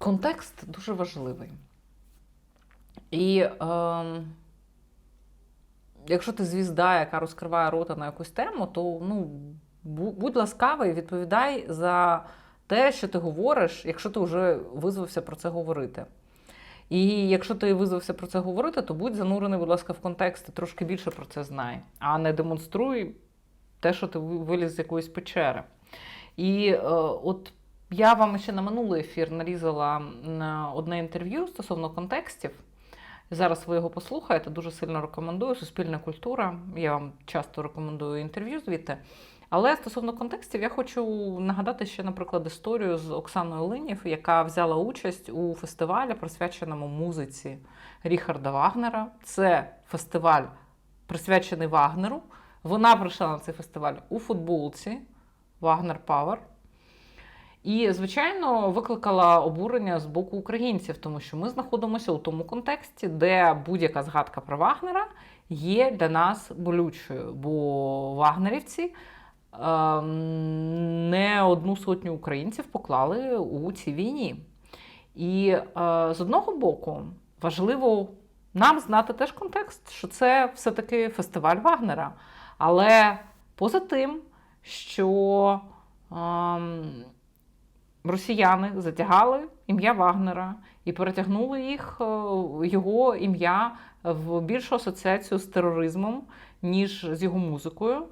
контекст дуже важливий. І е, якщо ти звізда, яка розкриває рота на якусь тему, то ну, будь ласкавий, відповідай за те, що ти говориш, якщо ти вже визвався про це говорити. І якщо ти визвався про це говорити, то будь занурений, будь ласка, в контекст і трошки більше про це знай, а не демонструй те, що ти виліз з якоїсь печери. І е, от я вам ще на минулий ефір нарізала одне інтерв'ю стосовно контекстів. Зараз ви його послухаєте, дуже сильно рекомендую. Суспільна культура. Я вам часто рекомендую інтерв'ю звідти. Але стосовно контекстів, я хочу нагадати ще, наприклад, історію з Оксаною Линів, яка взяла участь у фестивалі, присвяченому музиці Ріхарда Вагнера. Це фестиваль, присвячений Вагнеру. Вона прийшла на цей фестиваль у футболці Вагнер Павер. І, звичайно, викликала обурення з боку українців, тому що ми знаходимося у тому контексті, де будь-яка згадка про Вагнера є для нас болючою, бо вагнерівці ем, не одну сотню українців поклали у цій війні. І е, з одного боку, важливо нам знати теж контекст, що це все-таки фестиваль Вагнера. Але поза тим, що ем, росіяни затягали ім'я Вагнера і перетягнули їх е, його ім'я в більшу асоціацію з тероризмом, ніж з його музикою.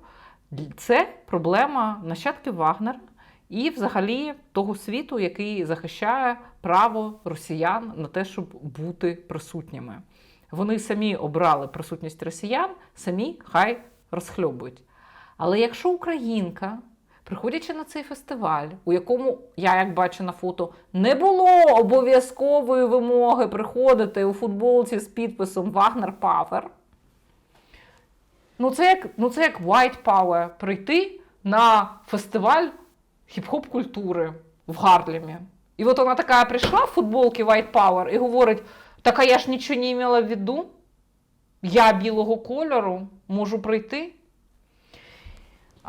Це проблема нащадків Вагнера і взагалі того світу, який захищає право росіян на те, щоб бути присутніми. Вони самі обрали присутність росіян, самі хай розхльобують. Але якщо українка, приходячи на цей фестиваль, у якому я, як бачу на фото, не було обов'язкової вимоги приходити у футболці з підписом Вагнер Пафер, ну це як, ну це як White Power прийти на фестиваль хіп-хоп культури в Гарлемі. І от вона така прийшла в футболці White Power і говорить: так а я ж нічого не мала в виду. Я білого кольору можу прийти.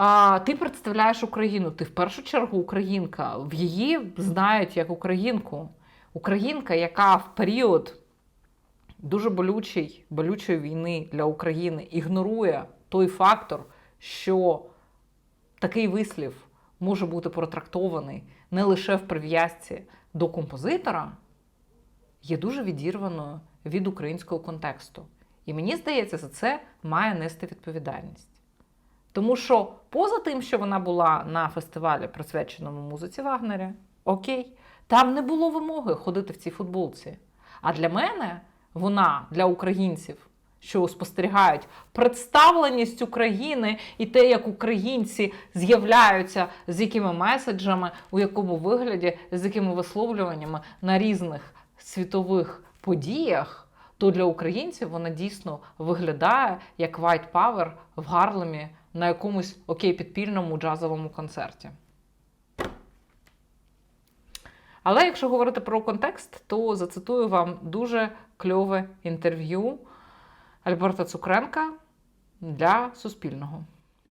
А ти представляєш Україну. Ти в першу чергу українка. В її знають як українку. Українка, яка в період дуже болючий, болючої війни для України ігнорує той фактор, що такий вислів може бути протрактований не лише в прив'язці до композитора, є дуже відірваною від українського контексту. І мені здається, за це має нести відповідальність. Тому що поза тим, що вона була на фестивалі, присвяченому музиці Вагнері, окей, там не було вимоги ходити в цій футболці. А для мене вона для українців, що спостерігають представленість України і те, як українці з'являються з якими меседжами, у якому вигляді, з якими висловлюваннями на різних світових подіях. То для українців вона дійсно виглядає як White Power в Гарлемі на якомусь окей підпільному джазовому концерті. Але якщо говорити про контекст, то зацитую вам дуже кльове інтерв'ю Альберта Цукренка для Суспільного.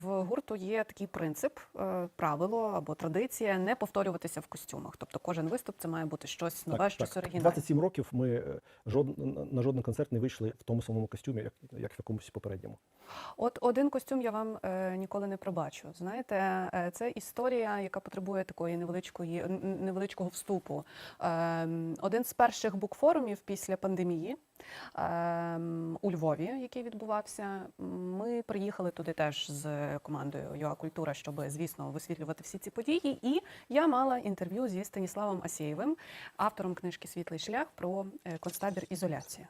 В гурту є такий принцип, е, правило або традиція не повторюватися в костюмах. Тобто кожен виступ це має бути щось нове, щось оригінальне. 27 років ми е, жод... на жоден концерт не вийшли в тому самому костюмі, як, як в якомусь попередньому. От один костюм я вам е, ніколи не пробачу. Знаєте, е, це історія, яка потребує такої невеличкої невеличкого вступу. Е, один з перших букфорумів після пандемії у Львові, який відбувався. Ми приїхали туди теж з командою ЮА Культура, щоб, звісно, висвітлювати всі ці події. І я мала інтерв'ю зі Станіславом Асєєвим, автором книжки Світлий шлях про е, концтабір ізоляція.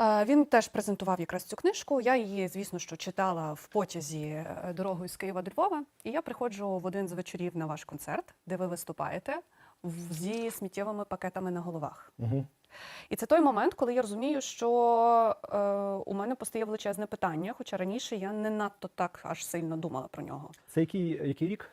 Е, Він теж презентував якраз цю книжку. Я її, звісно, що читала в потязі е, дорогою з Києва до Львова. І я приходжу в один з вечорів на ваш концерт, де ви виступаєте зі сміттєвими пакетами на головах. Угу. І це той момент, коли я розумію, що е, у мене постає величезне питання, хоча раніше я не надто так аж сильно думала про нього. Це який, який рік?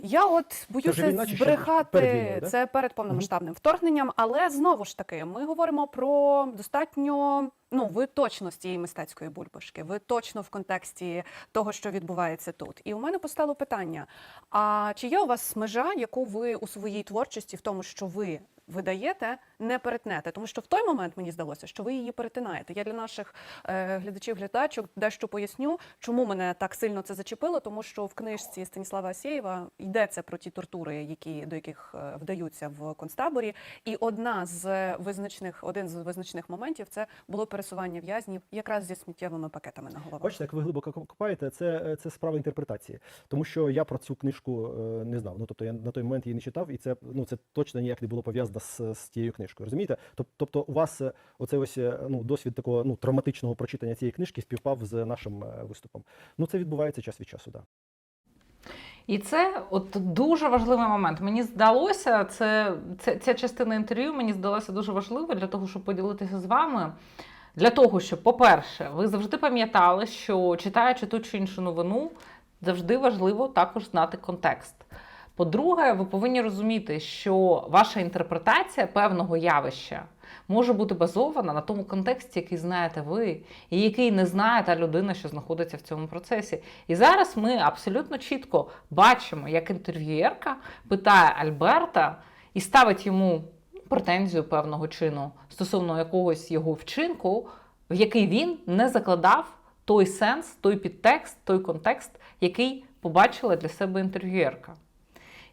Я от боюся війна збрехати перед війною, це перед повномасштабним вторгненням, але знову ж таки, ми говоримо про достатньо. Ну, ви точно з цієї мистецької бульбашки, ви точно в контексті того, що відбувається тут. І у мене постало питання: а чи є у вас межа, яку ви у своїй творчості, в тому, що ви ви даєте, не перетнете. Тому що в той момент мені здалося, що ви її перетинаєте. Я для наших е, глядачів, глядачок дещо поясню, чому мене так сильно це зачепило, тому що в книжці Станіслава Асєєва йдеться про ті тортури, які до яких е, вдаються в концтаборі. І одна з визначних, один з визначних моментів це було пересування в'язнів якраз зі сміттєвими пакетами на головах. Бачите, як ви глибоко копаєте, це, це справа інтерпретації. Тому що я про цю книжку е, не знав. Ну тобто я на той момент її не читав, і це ну це точно ніяк не було пов'язано з, з тією книжкою. Розумієте? Тобто, у вас е, оцей ось е, ну досвід такого ну травматичного прочитання цієї книжки співпав з нашим е, виступом. Ну це відбувається час від часу. Да. І це от дуже важливий момент. Мені здалося, це, це ця частина інтерв'ю мені здалася дуже важливою для того, щоб поділитися з вами. Для того, щоб, по-перше, ви завжди пам'ятали, що читаючи ту чи іншу новину, завжди важливо також знати контекст. По-друге, ви повинні розуміти, що ваша інтерпретація певного явища може бути базована на тому контексті, який знаєте ви, і який не знає та людина, що знаходиться в цьому процесі. І зараз ми абсолютно чітко бачимо, як інтерв'юєрка питає Альберта і ставить йому претензію певного чину стосовно якогось його вчинку, в який він не закладав той сенс, той підтекст, той контекст, який побачила для себе інтерв'юєрка.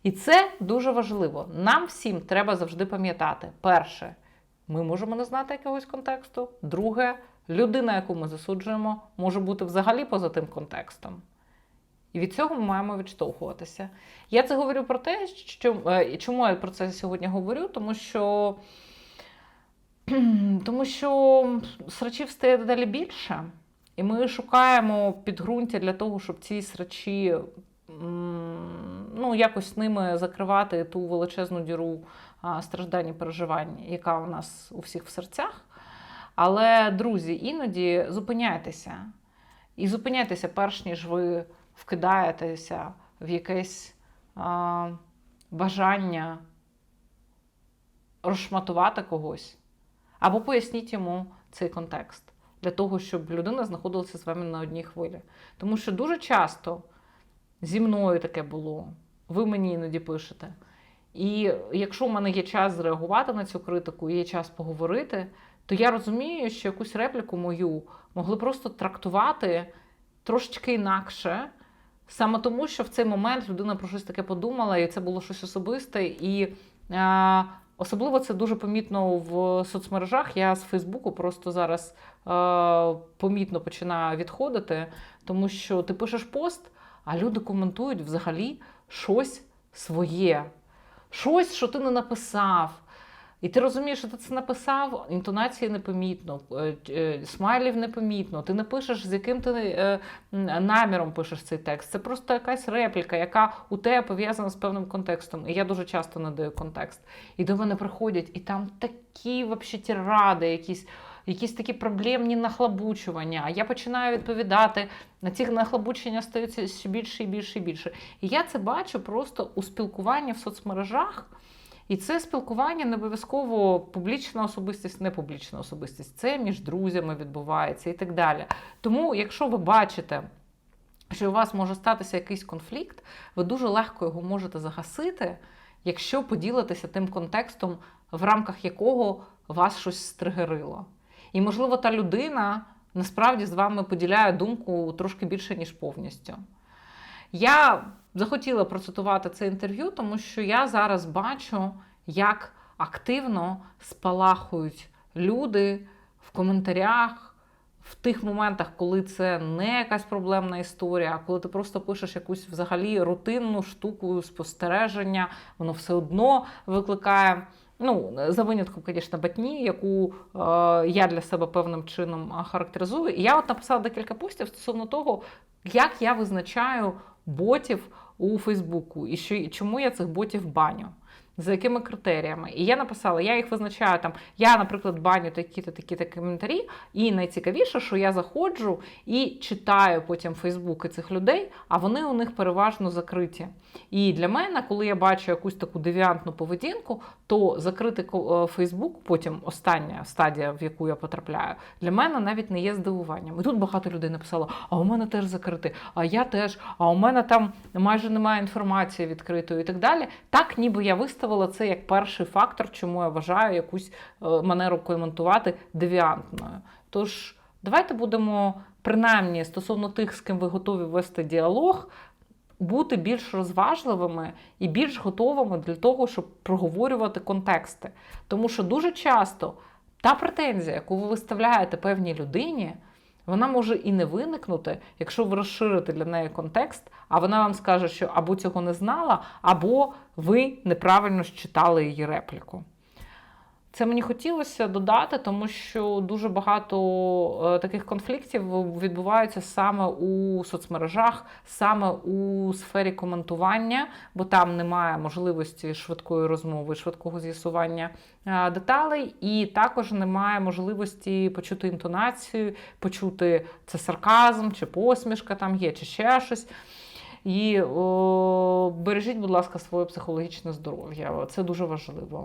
І це дуже важливо. Нам всім треба завжди пам'ятати: перше, ми можемо не знати якогось контексту. Друге, людина, яку ми засуджуємо, може бути взагалі поза тим контекстом. І від цього ми маємо відштовхуватися. Я це говорю про те, що е, чому я про це сьогодні говорю, тому що, тому що срачів стає дедалі більше, і ми шукаємо підґрунтя для того, щоб ці срачі ну, якось ними закривати ту величезну діру страждань і переживань, яка у нас у всіх в серцях. Але, друзі, іноді зупиняйтеся. І зупиняйтеся, перш ніж ви вкидаєтеся в якесь а, бажання розшматувати когось. Або поясніть йому цей контекст для того, щоб людина знаходилася з вами на одній хвилі. Тому що дуже часто зі мною таке було. Ви мені іноді пишете. І якщо в мене є час зреагувати на цю критику, є час поговорити, то я розумію, що якусь репліку мою могли просто трактувати трошечки інакше, саме тому, що в цей момент людина про щось таке подумала, і це було щось особисте. І е, особливо це дуже помітно в соцмережах. Я з Фейсбуку просто зараз е, помітно починаю відходити, тому що ти пишеш пост, а люди коментують взагалі щось своє, щось, що ти не написав. І ти розумієш, що ти це написав, інтонації непомітно, е, е, смайлів непомітно. Ти не пишеш, з яким ти е, наміром пишеш цей текст. Це просто якась репліка, яка у тебе пов'язана з певним контекстом. І я дуже часто не даю контекст. І до мене приходять, і там такі вообще тиради, якісь. Якісь такі проблемні нахлабучування, а я починаю відповідати. На ці нахлабучення стаються ще більше і більше і більше. І я це бачу просто у спілкуванні в соцмережах. І це спілкування не обов'язково публічна особистість, не публічна особистість. Це між друзями відбувається і так далі. Тому, якщо ви бачите, що у вас може статися якийсь конфлікт, ви дуже легко його можете загасити, якщо поділитеся тим контекстом, в рамках якого вас щось стригерило. І, можливо, та людина насправді з вами поділяє думку трошки більше, ніж повністю. Я захотіла процитувати це інтерв'ю, тому що я зараз бачу, як активно спалахують люди в коментарях. В тих моментах, коли це не якась проблемна історія, а коли ти просто пишеш якусь взагалі рутинну штуку спостереження, воно все одно викликає. Ну, за винятком, звісно, батні, яку е, я для себе певним чином характеризую. І я от написала декілька постів стосовно того, як я визначаю ботів у Фейсбуку і що, чому я цих ботів баню. За якими критеріями? І я написала, я їх визначаю там. Я, наприклад, баню такі-то такі-то коментарі, і найцікавіше, що я заходжу і читаю потім Фейсбуки цих людей, а вони у них переважно закриті. І для мене, коли я бачу якусь таку девіантну поведінку, то закрити е, Фейсбук, потім остання стадія, в яку я потрапляю, для мене навіть не є здивуванням. І тут багато людей написало: а у мене теж закритий, а я теж, а у мене там майже немає інформації відкритої і так далі. Так, ніби я виставила виставила це як перший фактор, чому я вважаю якусь е, манеру коментувати девіантною. Тож давайте будемо принаймні стосовно тих, з ким ви готові вести діалог, бути більш розважливими і більш готовими для того, щоб проговорювати контексти. Тому що дуже часто та претензія, яку ви виставляєте певній людині, вона може і не виникнути, якщо ви розширите для неї контекст, а вона вам скаже, що або цього не знала, або ви неправильно считали її репліку. Це мені хотілося додати, тому що дуже багато е, таких конфліктів відбуваються саме у соцмережах, саме у сфері коментування, бо там немає можливості швидкої розмови, швидкого з'ясування е, деталей, і також немає можливості почути інтонацію, почути це сарказм, чи посмішка там є, чи ще щось. І о, бережіть, будь ласка, своє психологічне здоров'я. Це дуже важливо.